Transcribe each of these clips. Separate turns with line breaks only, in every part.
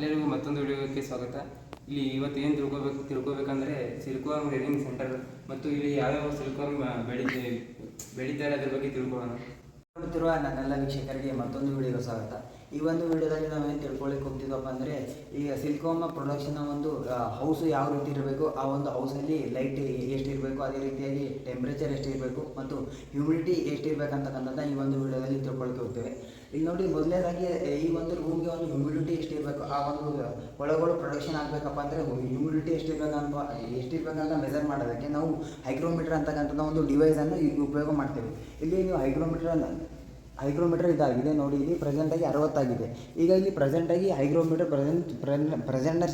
ಎಲ್ಲರಿಗೂ ಮತ್ತೊಂದು ವಿಡಿಯೋಕ್ಕೆ ಸ್ವಾಗತ. ಇಲ್ಲಿ ಇವತ್ತು ಏನು ತಿಳ್ಕೊಬೇಕು, ತಿಳ್ಕೊಬೇಕಂದ್ರೆ ಸಿಲ್ಕೋರ್ಮ್ ರೇರಿಂಗ್ ಸೆಂಟರ್ ಮತ್ತು ಇಲ್ಲಿ ಯಾವ್ಯಾವ ಸಿಲ್ಕೋರ್ಮ್ ಬೆಳೀತಿ ಬೆಳೀತಾರೆ ಅದ್ರ ಬಗ್ಗೆ ತಿಳ್ಕೊಳ್ಳೋಣ.
ನೋಡುತ್ತಿರುವ ನನ್ನೆಲ್ಲ ವೀಕ್ಷಕರಿಗೆ ಮತ್ತೊಂದು ವಿಡಿಯೋಗೆ ಸ್ವಾಗತ. ಈ ಒಂದು ವಿಡಿಯೋದಲ್ಲಿ ನಾವೇನು ತಿಳ್ಕೊಳ್ಳಿಕ್ಕೆ ಹೋಗ್ತಿದ್ವಪ್ಪ ಅಂದರೆ ಈಗ ಸಿಲ್ಕೋಮ ಪ್ರೊಡಕ್ಷನ್ನ ಒಂದು ಹೌಸ್ ಯಾವ ರೀತಿ ಇರಬೇಕು, ಆ ಒಂದು ಹೌಸಲ್ಲಿ ಲೈಟ್ ಎಷ್ಟಿರಬೇಕು ಅದೇ ರೀತಿಯಾಗಿ ಟೆಂಪ್ರೇಚರ್ ಎಷ್ಟಿರಬೇಕು ಮತ್ತು ಹ್ಯೂಮಿಡಿಟಿ ಎಷ್ಟಿರಬೇಕಂತಕ್ಕಂಥದ್ದು ಈ ಒಂದು ವಿಡಿಯೋದಲ್ಲಿ ತಿಳ್ಕೊಳ್ಳಿಕ್ಕೆ ಹೋಗ್ತೇವೆ. ಇಲ್ಲಿ ನೋಡಿ ಮೊದಲನೇದಾಗಿ ಈ ಒಂದು ರೂಮ್ಗೆ ಒಂದು ಹ್ಯೂಮಿಡಿಟಿ ಎಷ್ಟಿರಬೇಕು, ಆ ಒಂದು ಒಳಗಳು ಪ್ರೊಡಕ್ಷನ್ ಆಗಬೇಕಪ್ಪ ಅಂದರೆ ಹ್ಯೂಮಿಡಿಟಿ ಎಷ್ಟಿರ್ಬೇಕಂತ ಎಷ್ಟಿರ್ಬೇಕಂತ ಮೆಜರ್ ಮಾಡೋದಕ್ಕೆ ನಾವು ಹೈಗ್ರೋಮೀಟರ್ ಅಂತಕ್ಕಂಥದ್ದು ಒಂದು ಡಿವೈಸನ್ನು ಉಪಯೋಗ ಮಾಡ್ತೇವೆ. ಇಲ್ಲಿ ನೀವು ಹೈಗ್ರೋಮೀಟರ್ ಹೈಗ್ರೋಮೀಟರ್ ಇದಾಗಿದೆ ನೋಡಿ, ಇಲ್ಲಿ ಪ್ರೆಸೆಂಟಾಗಿ ಅರವತ್ತಾಗಿದೆ. ಈಗ ಇಲ್ಲಿ ಪ್ರೆಸೆಂಟಾಗಿ ಹೈಗ್ರೋಮೀಟರ್ ಪ್ರೆಸೆಂಟ್ ಪ್ರೆಸೆಂಟ್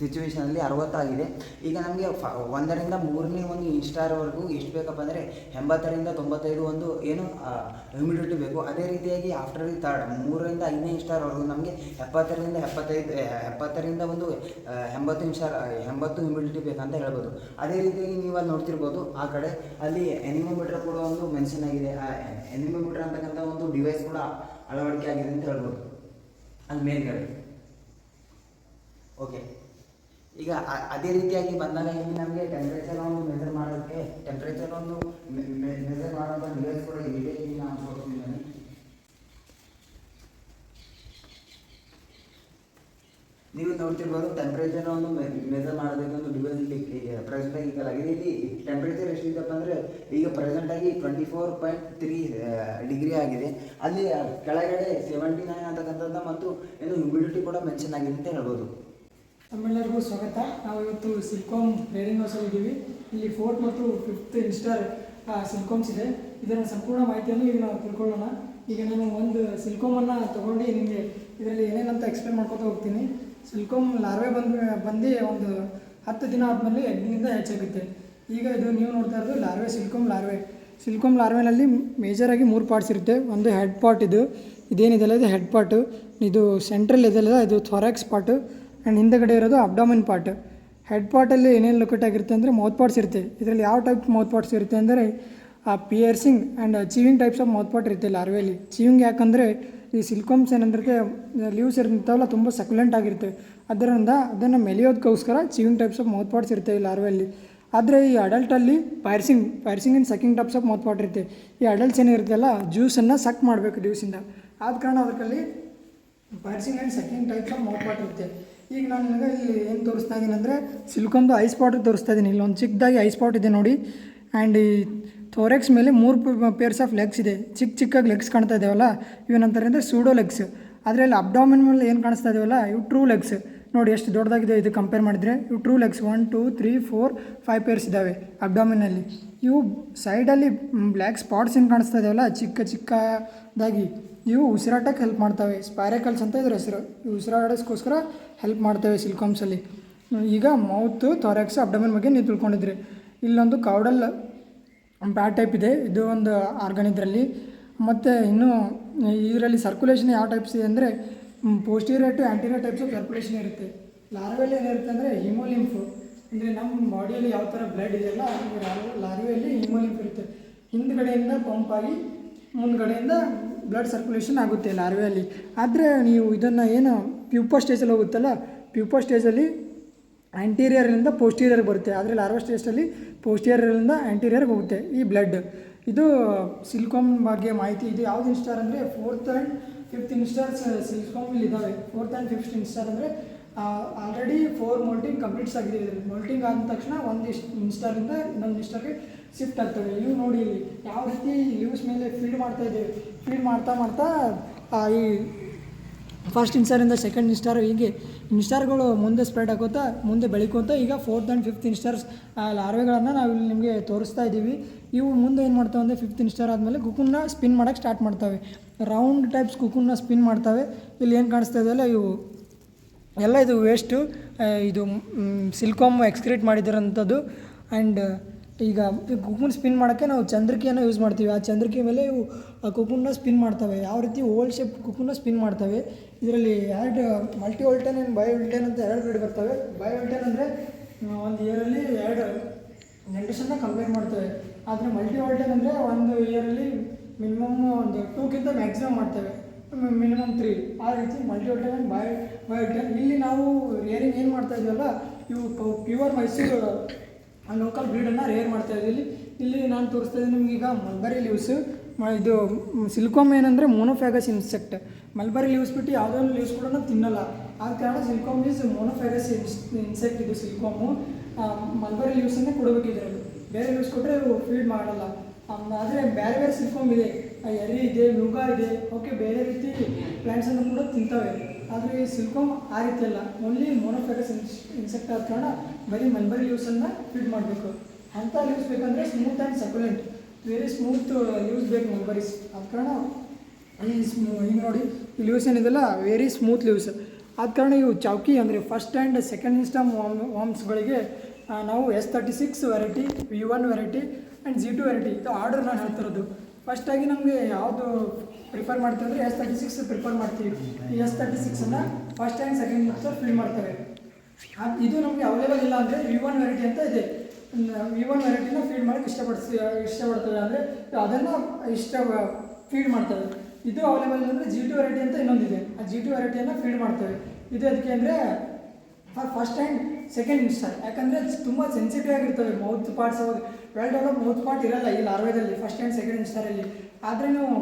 ಸಿಚುವೇಷನಲ್ಲಿ ಅರವತ್ತಾಗಿದೆ. ಈಗ ನಮಗೆ ಫ, ಒಂದರಿಂದ ಮೂರನೇ ಒಂದು ಇನ್ಸ್ಟಾರ್ವರೆಗೂ ಎಷ್ಟು ಬೇಕಪ್ಪ ಅಂದರೆ ಎಂಬತ್ತರಿಂದ ತೊಂಬತ್ತೈದು ಒಂದು ಏನು ಹ್ಯೂಮಿಡಿಟಿ ಬೇಕು. ಅದೇ ರೀತಿಯಾಗಿ ಆಫ್ಟರ್ ದಿ ತರ್ಡ್ ಮೂರರಿಂದ ಐದನೇ ಇನ್ಸ್ಟಾರ್ವರೆಗೂ ನಮಗೆ ಎಪ್ಪತ್ತರಿಂದ ಎಪ್ಪತ್ತೈದು ಎಪ್ಪತ್ತರಿಂದ ಒಂದು ಎಂಬತ್ತು ನಿಮಿಷ ಎಂಬತ್ತು ಹ್ಯೂಮಿಡಿಟಿ ಬೇಕಂತ ಹೇಳ್ಬೋದು. ಅದೇ ರೀತಿಯಾಗಿ ನೀವು ಅಲ್ಲಿ ನೋಡ್ತಿರ್ಬೋದು ಆ ಕಡೆ. ಅಲ್ಲಿ ಎನಿಮೋಮೀಟರ್ ಕೂಡ ಒಂದು ಮೆನ್ಷನ್ ಆಗಿದೆ. ಎನಿಮೋಮೀಟರ್ ಅಂತಕ್ಕಂಥ ಒಂದು ಡಿವೈಸ್ ಕೂಡ ಅಳವಡಿಕೆ ಆಗಿದೆ ಅಂತ ಹೇಳ್ಬೋದು. ಅಲ್ಲಿ ಮೇಲ್ಗಡೆ. ಓಕೆ ಈಗ ಅದೇ ರೀತಿಯಾಗಿ ಬಂದಾಗ ಇಲ್ಲಿ ನಮಗೆ ಟೆಂಪ್ರೇಚರ್ ಒಂದು ಮೆಜರ್ ಮಾಡೋದಕ್ಕೆ ಟೆಂಪ್ರೇಚರ್ ಒಂದು ಮೆಜರ್ ಮಾಡುವಂಥ ಡಿವೈಸ್ ಕೂಡ ಇದೆ ಇಲ್ಲಿ ನಾನು ತೋರಿಸ್ತಿದ್ದೇನೆ. ನೀವು ನೋಡ್ತಿರ್ಬೋದು ಟೆಂಪ್ರೇಚರ್ ಒಂದು ಮೆಜರ್ ಮಾಡೋದಕ್ಕೆ ಒಂದು ಡಿವೈಸ್ ಇಲ್ಲಿ ಇಲ್ಲಿ ಟೆಂಪ್ರೇಚರ್ ಎಷ್ಟಿದೆಪ್ಪ ಅಂದರೆ ಈಗ ಪ್ರೆಸೆಂಟ್ ಆಗಿ twenty four point three degree ಆಗಿದೆ. ಅಲ್ಲಿ ಕೆಳಗಡೆ ಸೆವೆಂಟಿ ನೈನ್ ಅಂತಕ್ಕಂಥದ್ದು ಮತ್ತು ಏನು ಹ್ಯೂಮಿಡಿಟಿ ಕೂಡ ಮೆನ್ಷನ್ ಆಗಿದೆ ಅಂತ ಹೇಳ್ಬೋದು.
ತಮ್ಮೆಲ್ಲರಿಗೂ ಸ್ವಾಗತ. ನಾವು ಇವತ್ತು ಸಿಲ್ಕಾಮ್ ಟ್ರೇಡಿಂಗ್ ಹೌಸಲ್ಲಿ ಇದ್ದೀವಿ. ಇಲ್ಲಿ ಫೋರ್ತ್ ಮತ್ತು ಫಿಫ್ತ್ ಇನ್ಸ್ಟಾರ್ ಸಿಲ್ಕಾಮ್ಸ್ ಇದೆ. ಇದರ ಸಂಪೂರ್ಣ ಮಾಹಿತಿಯನ್ನು ಈಗ ನಾವು ತಿಳ್ಕೊಳ್ಳೋಣ. ಈಗ ನಾನು ಒಂದು ಸಿಲ್ಕೋಮನ್ನು ತೊಗೊಂಡು ನಿಮಗೆ ಇದರಲ್ಲಿ ಏನೇನಂತ ಎಕ್ಸ್ಪ್ಲೇನ್ ಮಾಡ್ಕೊತಾ ಹೋಗ್ತೀನಿ. ಸಿಲ್ಕೋಮ್ ಲಾರ್ವೆ ಬಂದು ಬಂದು ಒಂದು ಹತ್ತು ದಿನ ಆದಮೇಲೆ ಎಗ್ನಿಂದ ಹೆಚ್ಚಾಗುತ್ತೆ. ಈಗ ಇದು ನೀವು ನೋಡ್ತಾ ಇರೋದು ಲಾರ್ವೆ, ಸಿಲ್ಕೋಮ್ ಲಾರ್ವೆ. ಸಿಲ್ಕೋಮ್ ಲಾರ್ವೆನಲ್ಲಿ ಮೇಜರಾಗಿ ಮೂರು ಪಾರ್ಟ್ಸ್ ಇರುತ್ತೆ. ಒಂದು ಹೆಡ್ ಪಾರ್ಟ್ ಇದು ಇದೇನಿದೆಲ್ಲ ಇದು ಹೆಡ್ ಪಾರ್ಟು ಇದು ಸೆಂಟ್ರಲ್ ಇದೆಲ್ಲ ಇದು ಥೊರಾಕ್ಸ್ ಪಾರ್ಟು ಆ್ಯಂಡ್ ಹಿಂದೆಗಡೆ ಇರೋದು ಅಬ್ಡಾಮಿನ್ ಪಾರ್ಟ್ ಹೆಡ್ ಪಾರ್ಟಲ್ಲಿ ಏನೇನು ಲೊಕೇಟ್ ಆಗಿರುತ್ತೆ ಅಂದರೆ ಮೌತ್ ಪಾರ್ಟ್ಸ್ ಇರುತ್ತೆ. ಇದರಲ್ಲಿ ಯಾವ ಟೈಪ್ ಮೌತ್ ಪಾರ್ಟ್ಸ್ ಇರುತ್ತೆ ಅಂದರೆ ಆ piercing and chewing types of mouth part ಇರುತ್ತೆ ಲಾರ್ವೆಯಲ್ಲಿ ಚೀವಿಂಗ್ ಯಾಕಂದರೆ ಈ ಸಿಲ್ಕೋಮ್ಸ್ ಏನಂದ್ರೆ ಲೀವ್ಸ್ ಇರ್ತಾವಲ್ಲ, ತುಂಬ ಸಕ್ಯುಲೆಂಟ್ ಆಗಿರುತ್ತೆ. ಅದರಿಂದ ಅದನ್ನು ಮೆಲಿಯೋದಕ್ಕೋಸ್ಕರ chewing types of mouth parts ಇರ್ತವೆ ಇಲ್ಲ ಲಾರ್ವೆಯಲ್ಲಿ ಆದರೆ ಈ ಅಡಲ್ಟಲ್ಲಿ piercing piercing in sucking types of mouth part ಇರುತ್ತೆ. ಈ ಅಡಲ್ಟ್ಸ್ ಏನಿರುತ್ತಲ್ಲ ಜ್ಯೂಸನ್ನು ಸಕ್ ಮಾಡಬೇಕು ಜ್ಯೂಸಿಂದ ಆದ ಕಾರಣ ಅದರಲ್ಲಿ piercing and second types of mouth part ಇರುತ್ತೆ. ಈಗ ನಾನು ನಿಮಗೆ ಇಲ್ಲಿ ಏನು ತೋರಿಸ್ತಾ ಇದ್ದೀನಿ ಅಂದರೆ ಸಿಲ್ಕೊಂದು ಐಸ್ ಪಾಟ್ ತೋರಿಸ್ತಾ ಇದ್ದೀನಿ ಇಲ್ಲಿ ಒಂದು ಚಿಕ್ಕದಾಗಿ ಐಸ್ ಪಾಟ್ ಇದೆ ನೋಡಿ. ಆ್ಯಂಡ್ ಈ ಥೋರೆಕ್ಸ್ ಮೇಲೆ ಮೂರು ಪೇರ್ಸ್ ಆಫ್ ಲೆಗ್ಸ್ ಇದೆ. ಚಿಕ್ಕ ಚಿಕ್ಕಾಗಿ ಲೆಗ್ಸ್ ಕಾಣ್ತಾ ಇದ್ದಾವಲ್ಲ ಇವೇನಂತಾರೆ ಅಂದರೆ ಸೂಡೋ ಲೆಗ್ಸ್ ಅದರಲ್ಲಿ ಅಬ್ಡಾಮಿನ್ ಮೇಲೆ ಏನು ಕಾಣಿಸ್ತಾ ಇದಾವಲ್ಲ? ಇವು ಟ್ರೂ ಲೆಗ್ಸ್ ನೋಡಿ ಎಷ್ಟು ದೊಡ್ಡದಾಗಿದೆ ಇದು ಕಂಪೇರ್ ಮಾಡಿದರೆ. ಇವು true legs one two three four five pairs ಇದ್ದಾವೆ ಅಬ್ಡಾಮಿನಲ್ಲಿ ಇವು ಸೈಡಲ್ಲಿ ಬ್ಲ್ಯಾಕ್ ಸ್ಪಾಟ್ಸ್ ಏನು ಕಾಣಿಸ್ತಾ ಇದಾವಲ್ಲ? ಚಿಕ್ಕ ಚಿಕ್ಕದಾಗಿ. ಇವು ಉಸಿರಾಟಕ್ಕೆ ಹೆಲ್ಪ್ ಮಾಡ್ತವೆ. ಸ್ಪ್ಯಾರೇಕಲ್ಸ್ ಅಂತ ಇದ್ರ ಹೆಸರು ಇವು ಉಸಿರಾಡೋಸ್ಕೋಸ್ಕರ ಹೆಲ್ಪ್ ಮಾಡ್ತವೆ ಸಿಲ್ಕಾಮ್ಸಲ್ಲಿ ಈಗ ಮೌತ್ ತೊರೆಕ್ಸ್ ಅಬ್ಡಮಿನ್ ಬಗ್ಗೆ ನೀವು ತಿಳ್ಕೊಂಡಿದ್ರಿ ಇಲ್ಲೊಂದು ಕೌಡಲ್ ಬ್ಯಾಟ್ ಟೈಪ್ ಇದೆ. ಇದು ಒಂದು ಆರ್ಗನ್ ಇದರಲ್ಲಿ. ಮತ್ತು ಇನ್ನು ಇದರಲ್ಲಿ ಸರ್ಕ್ಯುಲೇಷನ್ ಯಾವ ಟೈಪ್ಸ್ ಇದೆ ಅಂದರೆ posterior to anterior types of circulation ಇರುತ್ತೆ. ಲಾರ್ವೆಲ್ಲಿ ಏನಿರುತ್ತೆ ಅಂದರೆ ಹಿಮೋಲಿಂಫು ಅಂದರೆ ನಮ್ಮ ಬಾಡಿಯಲ್ಲಿ ಯಾವ ಥರ ಬ್ಲಡ್ ಇದೆಯಲ್ಲ ಲಾರ್ವೆಯಲ್ಲಿ ಹಿಮೋಲಿಂಫ್ ಇರುತ್ತೆ. ಹಿಂದ್ಗಡೆಯಿಂದ ಪಂಪ್ ಆಗಿ ಮುಂದ್ಗಡೆಯಿಂದ ಬ್ಲಡ್ ಸರ್ಕ್ಯುಲೇಷನ್ ಆಗುತ್ತೆ ಲಾರ್ವೆಯಲ್ಲಿ ಆದರೆ ನೀವು ಇದನ್ನು ಏನು ಪ್ಯೂಪರ್ ಸ್ಟೇಜಲ್ಲಿ ಹೋಗುತ್ತಲ್ಲ ಪ್ಯೂಪರ್ ಸ್ಟೇಜಲ್ಲಿ ಆ್ಯಂಟೀರಿಯರಿಂದ ಪೋಸ್ಟೀರಿಯರ್ ಬರುತ್ತೆ. ಆದರೆ ಲಾರ್ವಾ ಸ್ಟೇಜಲ್ಲಿ ಪೋಸ್ಟೀರಿಯರ್ನಿಂದ ಆ್ಯಂಟೀರಿಯರ್ಗೆ ಹೋಗುತ್ತೆ ಈ ಬ್ಲಡ್ ಇದು ಸಿಲ್ಕಾಮ್ ಬಗ್ಗೆ ಮಾಹಿತಿ. ಇದು ಯಾವ್ದು ಇನ್ಸ್ಟಾರ್ ಅಂದರೆ ಫೋರ್ತ್ ಆ್ಯಂಡ್ ಫಿಫ್ತ್ ಇನ್ಸ್ಟಾರ್ಸ್ ಸಿಲ್ಕಾಮ್ ಇಲ್ಲಿ ಇದ್ದಾವೆ ಫೋರ್ತ್ ಆ್ಯಂಡ್ ಫಿಫ್ತ್ ಇನ್ಸ್ಟಾರ್ ಅಂದರೆ ಆಲ್ರೆಡಿ ಫೋರ್ ಮೋಲ್ಟಿಂಗ್ ಕಂಪ್ಲೀಟ್ಸ್ ಆಗಿದೆ. ಮೋಲ್ಟಿಂಗ್ ಆದ ತಕ್ಷಣ ಒಂದು ಇಷ್ಟು ಇನ್ಸ್ಟಾರಿಂದ ಇನ್ನೊಂದು ಇನ್ಸ್ಟಾರ್ಗೆ ಶಿಫ್ಟ್ ಆಗ್ತವೆ ಇವು ನೋಡಿ ಯಾವ ರೀತಿ ಲೀವ್ಸ್ ಮೇಲೆ ಫೀಡ್ ಮಾಡ್ತಾ ಇದ್ದೇವೆ ಫೀಡ್ ಮಾಡ್ತಾ ಮಾಡ್ತಾ ಈ ಫಸ್ಟ್ ಇನ್ಸ್ಟಾರಿಂದ ಸೆಕೆಂಡ್ ಇನ್ಸ್ಟಾರ್ ಹೀಗೆ ಇನ್ಸ್ಟಾರ್ಗಳು ಮುಂದೆ ಸ್ಪ್ರೆಡ್ ಆಗೋತಾ, ಮುಂದೆ ಬೆಳಿಕೋತ, ಈಗ ಫೋರ್ತ್ ಆ್ಯಂಡ್ ಫಿಫ್ತ್ ಇನ್ಸ್ಟಾರ್ಸ್ ಲಾರ್ವೆಗಳನ್ನು ನಾವು ಇಲ್ಲಿ ನಿಮಗೆ ತೋರಿಸ್ತಾ ಇದ್ದೀವಿ. ಇವು ಮುಂದೆ ಏನು ಮಾಡ್ತಾವೆ ಅಂದರೆ ಫಿಫ್ತ್ ಇನ್ಸ್ಟಾರ್ ಆದಮೇಲೆ ಕುಕುನ್ನ ಸ್ಪಿನ್ ಮಾಡೋಕ್ಕೆ ಸ್ಟಾರ್ಟ್ ಮಾಡ್ತವೆ. ರೌಂಡ್ ಟೈಪ್ಸ್ ಕುಕುನ್ನ ಸ್ಪಿನ್ ಮಾಡ್ತವೆ. ಇಲ್ಲಿ ಏನು ಕಾಣಿಸ್ತಾ ಇದೆಯಲ್ಲ ಇವು, ಎಲ್ಲ ಇದು ವೇಸ್ಟು ಇದು ಸಿಲ್ಕಾಮ್ ಎಕ್ಸ್ಕ್ರೀಟ್ ಮಾಡಿದಿರೋಂಥದ್ದು. ಆ್ಯಂಡ್ ಈಗ ಕುಕುನ್ ಸ್ಪಿನ್ ಮಾಡೋಕ್ಕೆ ನಾವು ಚಂದ್ರಿಕೆಯನ್ನು ಯೂಸ್ ಮಾಡ್ತೀವಿ. ಆ ಚಂದ್ರಿಕೆ ಮೇಲೆ ಇವು, ಆ ಕುಕುನ್ನ ಸ್ಪಿನ್ ಮಾಡ್ತವೆ. ಯಾವ ರೀತಿ ಓಲ್ಡ್ ಶೇಪ್ ಕುಕುನ್ನ ಸ್ಪಿನ್ ಮಾಡ್ತವೆ. ಇದರಲ್ಲಿ ಎರಡು ಮಲ್ಟಿ ಓಲ್ಟೆನ್ ಆ್ಯಂಡ್ ಬೈ ಓಲ್ಟೆನ್ ಅಂತ ಎರಡು ಗ್ರೇಡ್ ಬರ್ತವೆ. ಬೈ ಓಲ್ಟೆನ್ ಅಂದರೆ ಒಂದು ಇಯರಲ್ಲಿ ಎರಡು ಜನ್ರೇಷನ್ನ ಕಂಪೇರ್ ಮಾಡ್ತವೆ. ಆದರೆ ಮಲ್ಟಿ ಓಲ್ಟೆನ್ ಅಂದರೆ ಒಂದು ಇಯರಲ್ಲಿ ಮಿನಿಮಮ್ ಒಂದು ಟೂಕ್ಕಿಂತ ಮ್ಯಾಕ್ಸಿಮಮ್ ಮಾಡ್ತೇವೆ. ಮಿನಿಮಮ್ ತ್ರೀ ಆ ರೀತಿ ಮಲ್ಟಿ ಆ್ಯಂಡ್ ಬೈ ಬಯೋಟೆನ್ ಇಲ್ಲಿ ನಾವು ರಿಯರಿಂಗ್ ಏನು ಮಾಡ್ತಾ ಇದೀವಲ್ಲ, ಇವು ಪ್ಯೂರ್ ಮೈಸೂರು ಲೋಕಲ್ ಬ್ರೀಡನ್ನು ರೇರ್ ಮಾಡ್ತಾ ಇದ್ದೀವಿ. ಇಲ್ಲಿ ನಾನು ತೋರಿಸ್ತಾ ಇದ್ದೀನಿ ನಿಮಗೀಗ ಮಲ್ಬರಿ ಲೀವ್ಸು ಇದು ಸಿಲ್ಕೋಮ್ ಏನಂದರೆ ಮೋನೋಫ್ಯಾಗಸ್ ಇನ್ಸೆಕ್ಟ್ ಮಲ್ಬರಿ ಲೀವ್ಸ್ ಬಿಟ್ಟು ಯಾವುದೋ ಒಂದು ಲೀವ್ಸ್ ಕೂಡ ತಿನ್ನಲ್ಲ. ಆದ ಕಾರಣ ಸಿಲ್ಕೋಮ್ ಈಸ್ ಮೋನೋಫ್ಯಾಗಸ್ ಇನ್ಸೆಕ್ಟ್ ಇದು ಸಿಲ್ಕೋಮು ಮಲ್ಬರಿ ಲೀವ್ಸನ್ನೇ ಕೊಡಬೇಕು ಇದರಲ್ಲಿ. ಬೇರೆ ಲೀವ್ಸ್ ಕೊಟ್ಟರೆ ಇವು ಫೀಡ್ ಮಾಡಲ್ಲ. ಆದರೆ ಬೇರೆ ಬೇರೆ ಸಿಲ್ಕೋಮ್ ಇದೆ. ಆ, ಎರಿ ಇದೆ ಮೃಗ ಇದೆ. ಓಕೆ ಬೇರೆ ರೀತಿ ಪ್ಲ್ಯಾಂಟ್ಸನ್ನು ಕೂಡ ತಿಂತವೆ. ಆದರೆ ಈ ಸಿಲ್ಕೋಮ್ ಆ ರೀತಿ ಅಲ್ಲ. ಓನ್ಲಿ ಮೋನೋಫ್ಯಾಗಸ್ ಇನ್ಸೆಕ್ಟ್ ಆದ ಕಾರಣ ಬರೀ ಮಲ್ಬರಿ ಲೀವ್ಸನ್ನು ಫೀಡ್ ಮಾಡಬೇಕು. ಅಂಥ ಲೀವ್ಸ್ ಬೇಕಂದರೆ smooth and succulent very smooth leaves ಬೇಕು ಮಲ್ಬರೀಸ್ ಆದ ಕಾರಣ ಈ ಈಗ ನೋಡಿ ಲೀವ್ಸ್ ಏನಿದೆಲ್ಲ? ವೆರಿ ಸ್ಮೂತ್ ಲೀವ್ಸ್ ಆದ ಕಾರಣ ಇವು ಚೌಕಿ ಅಂದರೆ first and second instar worm ವಾಮ್ಸ್ಗಳಿಗೆ ನಾವು S thirty six variety V one variety and G two variety ಇದು ಆರ್ಡರ್ ನಾನು ಹೇಳ್ತಿರೋದು. ಫಸ್ಟಾಗಿ ನಮಗೆ ಯಾವುದು ಪ್ರಿಫರ್ ಮಾಡ್ತೀವಿ ಅಂದರೆ ಎಸ್ ತರ್ಟಿ ಸಿಕ್ಸ್ ಪ್ರಿಫರ್ ಮಾಡ್ತೀವಿ. ಈ S thirty ಸಿಕ್ಸನ್ನು first and second instar fill ಮಾಡ್ತೇವೆ ಆ- ಇದು ನಮಗೆ ಅವೈಲೇಬಲ್ ಇಲ್ಲ ಅಂದರೆ ವಿ ಒನ್ ವೆರೈಟಿ ಅಂತ ಇದೆ. ವಿ ಒನ್ ವೆರೈಟಿನ ಫೀಡ್ ಮಾಡೋಕ್ಕೆ ಇಷ್ಟಪಡಿಸಿ ಇಷ್ಟಪಡ್ತಾರೆ ಅಂದರೆ ಅದನ್ನು ಇಷ್ಟ ಫೀಡ್ ಮಾಡ್ತವೆ ಇದು ಅವೈಲೇಬಲ್ ಅಂದರೆ ಜಿ ಟು ವೆರೈಟಿ ಅಂತ ಇನ್ನೊಂದಿದೆ. ಆ ಜಿ ಟು ವೆರೈಟಿಯನ್ನು ಫೀಡ್ ಮಾಡ್ತವೆ ಇದು ಅದಕ್ಕೆ ಅಂದರೆ for first and second instar ಯಾಕಂದರೆ ತುಂಬ ಸೆನ್ಸಿಟಿವ್ ಆಗಿರ್ತವೆ. Mouth parts well develop mouth part ಇರಲ್ಲ ಈ ಲಾರ್ವೇದಲ್ಲಿ ಫಸ್ಟ್ ಆ್ಯಂಡ್ ಸೆಕೆಂಡ್ ಇನ್ಸ್ಟಾರಲ್ಲಿ ಆದರೆ ನೀವು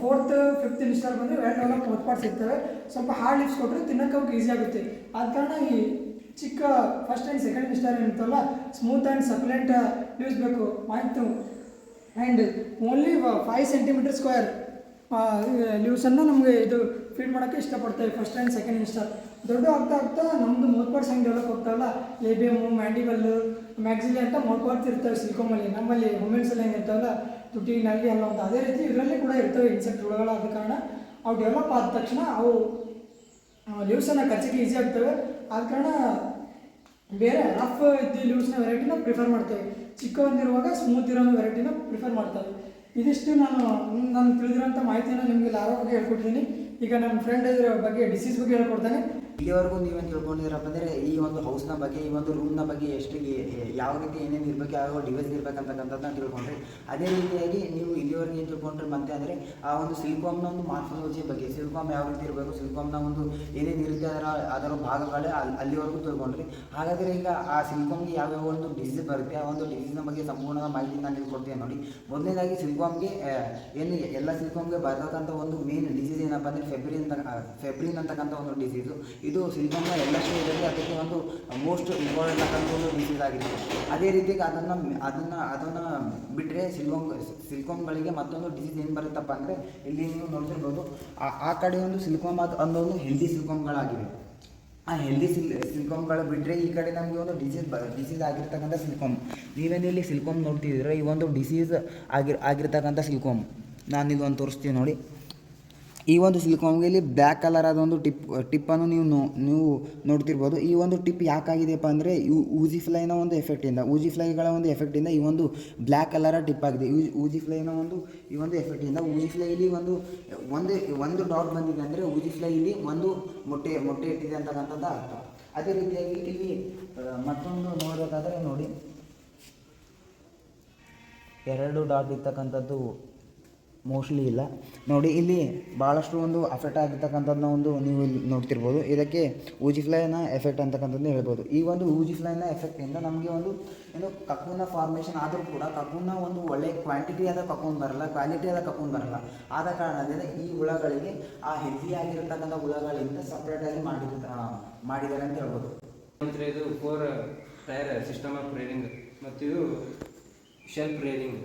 ಫೋರ್ತ್ ಫಿಫ್ತ್ ಇನ್ಸ್ಟಾರ್ ಬಂದರೆ ವೆಲ್ ಡೆವಲಪ್ ಮೌತ್ ಪಾರ್ಟ್ಸ್ ಇರ್ತವೆ. ಸ್ವಲ್ಪ ಹಾರ್ಡ್ ಲಿಪ್ಸ್ ಕೊಟ್ಟರೆ ತಿನ್ನೋಕೆ ಅವ್ರಿಗೆ ಈಸಿ ಆಗುತ್ತೆ. ಆದ ಕಾರಣ ಈ ಚಿಕ್ಕ ಫಸ್ಟ್ ಆ್ಯಂಡ್ ಸೆಕೆಂಡ್ ಇನ್ಸ್ಟಾರ್ ಇರುತ್ತಲ್ಲ ಸ್ಮೂತ್ ಆ್ಯಂಡ್ ಸಪ್ಲೆಂಟ್ ನ್ಯೂಸ್ ಬೇಕು. ಆಯಿತು. And only five centimetre square ಲೀವ್ಸನ್ನು ನಮಗೆ ಇದು ಫೀಡ್ ಮಾಡೋಕ್ಕೆ ಇಷ್ಟಪಡ್ತೇವೆ ಫಸ್ಟ್ ಆ್ಯಂಡ್ ಸೆಕೆಂಡ್ ಇನ್ಸ್ಟಾರ್ ದೊಡ್ಡ ಆಗ್ತಾ ಆಗ್ತಾ ನಮ್ಮದು ಮೋತ್ಪಾಟ್ಸ್ ಹೆಂಗೆ ಡೆವಲಪ್ ಆಗ್ತಾವಲ್ಲ ಲೇಬಿಯಮು ಮ್ಯಾಂಡಿಬಲ್ಲು ಮ್ಯಾಕ್ಸಿಲಿ ಅಂತ ಮೋತ್ಪಾಟ್ಸ್ ಇರ್ತವೆ ಸಿಲ್ಕೋಮಲ್ಲಿ ನಮ್ಮಲ್ಲಿ ವುಮೆನ್ಸಲ್ಲಿ ಹೆಂಗೆ ಇರ್ತಾವಲ್ಲ, ತುಟಿ ನಲ್ಲಿ ಎಲ್ಲ ಅಂತ ಅದೇ ರೀತಿ ಇದರಲ್ಲಿ ಕೂಡ ಇರ್ತವೆ ಇನ್ಸೆಕ್ಟ್ ಹುಳುಗಳು ಆದ ಕಾರಣ. ಅವು ಡೆವಲಪ್ ಆದ ತಕ್ಷಣ ಅವು ಲೀವ್ಸನ್ನು ಖರ್ಚಿಗೆ ಈಸಿ ಆಗ್ತವೆ. ಆದ ಕಾರಣ ಬೇರೆ ರಫ್ ಇದ್ದ ಲೂಸ್ನ ವೆರೈಟಿನ ಪ್ರಿಫರ್ ಮಾಡ್ತೇವೆ. ಚಿಕ್ಕವಂದಿರುವಾಗ ಸ್ಮೂತ್ ಇರೋ ವೆರೈಟಿನ ಪ್ರಿಫರ್ ಮಾಡ್ತೇವೆ. ಇದಿಷ್ಟು ನಾನು ನಾನು ತಿಳಿದಿರೋಂಥ ಮಾಹಿತಿಯನ್ನು ನಿಮಗೆ ಲಾರೋ ಬಗ್ಗೆ ಹೇಳ್ಕೊಟ್ಟಿದ್ದೀನಿ. ಈಗ ನನ್ನ ಫ್ರೆಂಡ್ ಬಗ್ಗೆ ಡಿಸೀಸ್ ಬಗ್ಗೆ ಹೇಳ್ಕೊಡ್ತಾನೆ.
ಇಲ್ಲಿವರೆಗೂ ನೀವೇನು ತಿಳ್ಕೊಂಡಿದ್ದೀರಪ್ಪ ಅಂದರೆ ಈ ಒಂದು ಹೌಸ್ನ ಬಗ್ಗೆ, ಈ ಒಂದು ರೂಮ್ನ ಬಗ್ಗೆ ಎಷ್ಟು ಯಾವ ರೀತಿ ಏನೇನು ಇರಬೇಕು, ಯಾವ ಡಿವೈಸ್ ಇರಬೇಕಂತಕ್ಕಂಥದ್ದನ್ನ ತಿಳ್ಕೊಂಡ್ರಿ. ಅದೇ ರೀತಿಯಾಗಿ ನೀವು ಇಲ್ಲಿವರೆಗೆ ಏನು ತಿಳ್ಕೊಂಡ್ರಿ ಮತ್ತೆ ಅಂದರೆ ಆ ಒಂದು ಸಿಲ್ಕಾಮ್ನ ಒಂದು ಮಾರ್ಫಾಲಜಿ ಬಗ್ಗೆ ಸಿಲ್ಕಾಮ್ ಯಾವ ರೀತಿ ಇರಬೇಕು ಸಿಲ್ಕಾಮ್ನ ಒಂದು ಏನೇನು ಇರುತ್ತೆ ಅದರ ಅದರ ಭಾಗಗಳೇ ಅಲ್ಲಿ ಅಲ್ಲಿವರೆಗೂ ತಿಳ್ಕೊಂಡ್ರಿ. ಹಾಗಾದರೆ ಈಗ ಆ ಸಿಲ್ಕಾಮ್ಗೆ ಯಾವ್ಯಾವ ಒಂದು ಡಿಸೀಸ್ ಬರುತ್ತೆ, ಆ ಒಂದು ಡಿಸೀಸ್ನ ಬಗ್ಗೆ ಸಂಪೂರ್ಣ ಮಾಹಿತಿ ನಾನು ತಿಳ್ಕೊಡ್ತೀನಿ ನೋಡಿ. ಮೊದಲನೇದಾಗಿ ಸಿಲ್ಕಾಮ್ಗೆ ಏನು ಎಲ್ಲ ಸಿಲ್ಕಾಮ್ಗೆ ಬರ್ತಕ್ಕಂಥ ಒಂದು ಮೇನ್ ಡಿಸೀಸ್ ಏನಪ್ಪ ಅಂದರೆ ಫೆಬ್ರಿನ್ ಅಂತ ಫೆಬ್ರಿನ್ ಅಂತಕ್ಕಂಥ ಒಂದು ಡಿಸೀಸು ಇದು ಸಿಲ್ಕಾಮ್ನ ಎಲ್ಲ ಸ್ಟೇಜಲ್ಲಿ ಅದಕ್ಕೆ ಒಂದು ಮೋಸ್ಟ್ ಇಂಪಾರ್ಟೆಂಟ್ ಅಂತಕ್ಕಂಥ ಒಂದು ಆಗಿದೆ ಅದೇ ರೀತಿ ಅದನ್ನು ಅದನ್ನು ಅದನ್ನು ಬಿಟ್ಟರೆ ಸಿಲ್ಕೋಮ್ ಸಿಲ್ಕೋಮ್ಗಳಿಗೆ ಮತ್ತೊಂದು ಡಿಸೀಸ್ ಏನು ಬರುತ್ತಪ್ಪ ಅಂದರೆ ಇಲ್ಲಿ ನೀವು ನೋಡ್ತಿರ್ಬೋದು, ಆ- ಆ ಕಡೆ ಒಂದು ಸಿಲ್ಕೋಮ್ ಅದು ಅನ್ನೋದು ಹೆಲ್ದಿ ಸಿಲ್ಕೋಮ್ಗಳಾಗಿವೆ ಆ ಹೆಲ್ದಿ ಸಿಲ್ ಸಿಲ್ಕೋಮ್ಗಳು ಬಿಟ್ಟರೆ ಈ ಕಡೆ ನಮಗೆ ಒಂದು ಡಿಸೀಸ್ ಬ ಡಿಸೀಸ್ ಆಗಿರ್ತಕ್ಕಂಥ ಸಿಲ್ಕೋಮ್ ನೀವೇನು ಇಲ್ಲಿ ಸಿಲ್ಕೋಮ್ ನೋಡ್ತಿದ್ದೀರ? ಈ ಒಂದು ಡಿಸೀಸ್ ಆಗಿರ್, ಆಗಿರ್ತಕ್ಕಂಥ ಸಿಲ್ಕೋಮ್ ನಾನು ಇದು ಒಂದು ತೋರಿಸ್ತೀನಿ ನೋಡಿ. ಈ ಒಂದು ಸಿಲ್ಕೋಮ್ಗೆ ಇಲ್ಲಿ ಬ್ಲ್ಯಾಕ್ ಕಲರ್ ಆದ ಒಂದು ಟಿಪ್ ಟಿಪ್ಪನ್ನು ನೀವು ನೋ, ನೀವು ನೋಡ್ತಿರ್ಬೋದು. ಈ ಒಂದು ಟಿಪ್ ಯಾಕಾಗಿದೆಯಪ್ಪ ಅಂದರೆ ಊಜಿ ಫ್ಲೈನ ಒಂದು ಎಫೆಕ್ಟಿಂದ ಊಜಿ ಫ್ಲೈಗಳ ಒಂದು ಎಫೆಕ್ಟಿಂದ ಈ ಒಂದು ಬ್ಲ್ಯಾಕ್ ಕಲರ ಟಿಪ್ ಆಗಿದೆ ಊಜಿ ಫ್ಲೈನ ಒಂದು, ಈ ಒಂದು ಎಫೆಕ್ಟಿಂದ ಊಜಿ ಫ್ಲೈಲಿ ಒಂದು ಒಂದು ಒಂದು ಡಾಟ್ ಬಂದಿದೆ ಅಂದರೆ ಊಜಿ ಫ್ಲೈಲಿ ಒಂದು ಮೊಟ್ಟೆ ಮೊಟ್ಟೆ ಇಟ್ಟಿದೆ ಅಂತಕ್ಕಂಥದ್ದು ಅರ್ಥ. ಅದೇ ರೀತಿಯಾಗಿ ಇಲ್ಲಿ ಮತ್ತೊಂದು ನೋಡೋದಾದರೆ ನೋಡಿ. ಎರಡು ಡಾಟ್ ಇರ್ತಕ್ಕಂಥದ್ದು ಮೋಸ್ಟ್ಲಿ ಇಲ್ಲ. ನೋಡಿ, ಇಲ್ಲಿ ಭಾಳಷ್ಟು ಒಂದು ಅಫೆಕ್ಟ್ ಆಗಿರ್ತಕ್ಕಂಥದ್ದನ್ನ ಒಂದು ನೀವು ಇಲ್ಲಿ ನೋಡ್ತಿರ್ಬೋದು. ಇದಕ್ಕೆ ಊಜಿಫ್ಲೈನ ಎಫೆಕ್ಟ್ ಅಂತಕ್ಕಂಥದ್ದು ಹೇಳ್ಬೋದು. ಈ ಒಂದು ಊಜಿಫ್ಲೈನ ಎಫೆಕ್ಟಿಂದ ನಮಗೆ ಒಂದು ಏನು ಕಕೂನ ಫಾರ್ಮೇಷನ್ ಆದರೂ ಕೂಡ ಕಕೂನ ಒಂದು ಒಳ್ಳೆ ಕ್ವಾಂಟಿಟಿ ಆದ ಕಕೂನ್ ಬರಲ್ಲ ಕ್ವಾಲಿಟಿ ಆದ ಕಕೂನ್ ಬರಲ್ಲ. ಆದ ಕಾರಣದಿಂದ ಈ ಹುಳಗಳಿಗೆ, ಆ ಹೆಲ್ದಿ ಆಗಿರ್ತಕ್ಕಂಥ ಹುಳಗಳಿಂದ ಸಪ್ರೇಟಾಗಿ ಮಾಡಿದ ಮಾಡಿದ್ದಾರೆ ಅಂತ ಹೇಳ್ಬೋದು.
ಇದು four tier system of rearing ಮತ್ತು ಇದು ಶೆಲ್ಫ್ ರೇರಿಂಗ್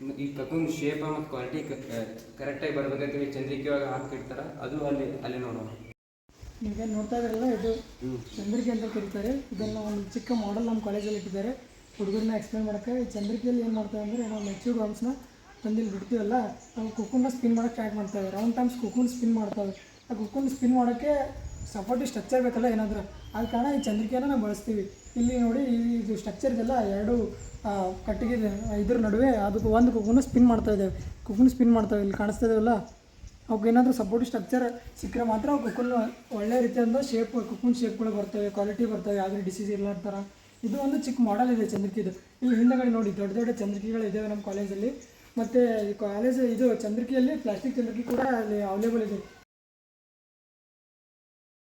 ಈ ಕಕೂನ್ ಶೇಪ ಮತ್ತು ಕ್ವಾಲಿಟಿ ಕರೆಕ್ಟಾಗಿ ಬರ್ಬೇಕಂತೇಳಿ ಚಂದ್ರಿಕೆ ಒಳಗೆ ಹಾಕಿರ್ತಾರೆ ಅದು ಅಲ್ಲಿ ಅಲ್ಲಿ ನೋಡೋಣ.
ನೀವೇನು ನೋಡ್ತಾ ಇದ್ರಲ್ಲ ಇದು ಚಂದ್ರಿಕೆ ಅಂತ ಕರೀತಾರೆ. ಇದನ್ನು ಒಂದು ಚಿಕ್ಕ ಮಾಡೆಲ್ ನಮ್ಮ ಕಾಲೇಜಲ್ಲಿ ಇಟ್ಟಿದ್ದಾರೆ. ಹುಡುಗರನ್ನ ಎಕ್ಸ್ಪ್ಲೇನ್ ಮಾಡೋಕ್ಕೆ ಈ ಚಂದ್ರಿಕೆಯಲ್ಲಿ ಏನು ಮಾಡ್ತಾರೆ ಅಂದರೆ ನಾವು ಮೆಚ್ಯೂರ್ಡ್ ವರ್ಮ್ಸ್ನ ತಂದಿಲ್ಲಿ ಬಿಡ್ತೀವಲ್ಲ ನಾವು ಕುಕ್ಕುನ್ನ ಸ್ಪಿನ್ ಮಾಡೋಕ್ಕೆ ಸ್ಟಾರ್ಟ್ ಮಾಡ್ತೇವೆ. ರೌಂಡ್ ಟೈಮ್ಸ್ ಕುಕ್ಕುನ್ ಸ್ಪಿನ್ ಮಾಡ್ತವೆ. ಆ ಕುಕ್ಕುನ್ ಸ್ಪಿನ್ ಮಾಡೋಕ್ಕೆ ಸಪೋರ್ಟಿವ್ ಸ್ಟ್ರಕ್ಚರ್ ಬೇಕಲ್ಲ ಏನಾದರೂ. ಆದ ಕಾರಣ ಈ ಚಂದ್ರಿಕೆಯನ್ನು ನಾವು ಬಳಸ್ತೀವಿ. ಇಲ್ಲಿ ನೋಡಿ ಇದು ಸ್ಟ್ರಕ್ಚರ್ ಇದೆಲ್ಲ ಎರಡು ಕಟ್ಟಿಗೆ ಇದೆ. ಇದ್ರ ನಡುವೆ ಅದಕ್ಕೆ ಒಂದು ಕುಕ್ಕನ್ನು ಸ್ಪಿನ್ ಮಾಡ್ತಾ ಇದ್ದೇವೆ. ಕುಕ್ಕನ್ನು ಸ್ಪಿನ್ ಮಾಡ್ತಾವೆ ಇಲ್ಲಿ ಕಾಣಿಸ್ತಾ ಇದಾವಲ್ಲ ಅವಕ್ಕೆ ಏನಾದರೂ ಸಪೋರ್ಟಿವ್ ಸ್ಟ್ರಕ್ಚರ್ ಸಿಕ್ಕರೆ ಮಾತ್ರ ಅವು ಕುಕ್ಕುನ್ ಒಳ್ಳೆ ರೀತಿಯಾದ ಶೇಪ್ ಕುಕ್ಕುನ್ ಶೇಪ್ಗಳು ಬರ್ತವೆ ಕ್ವಾಲಿಟಿ ಬರ್ತವೆ, ಯಾವುದೇ ಡಿಸೀಸ್ ಇರ್ಲಾರ್ದಾರ ಇದು ಒಂದು ಚಿಕ್ಕ ಮಾಡೆಲ್ ಇದೆ ಚಂದ್ರಿಕೆದು ಇಲ್ಲಿ ಹಿಂದಗಡೆ ನೋಡಿ, ದೊಡ್ಡ ದೊಡ್ಡ ಚಂದ್ರಿಕೆಗಳು ಇದ್ದಾವೆ ನಮ್ಮ ಕಾಲೇಜಲ್ಲಿ ಮತ್ತು ಈ ಕಾಲೇಜ್ ಇದು ಚಂದ್ರಿಕೆಯಲ್ಲಿ ಪ್ಲಾಸ್ಟಿಕ್ ಚಂದ್ರಿಕೆ ಕೂಡ ಅಲ್ಲಿ ಅವೈಲೇಬಲ್ ಇದೆ.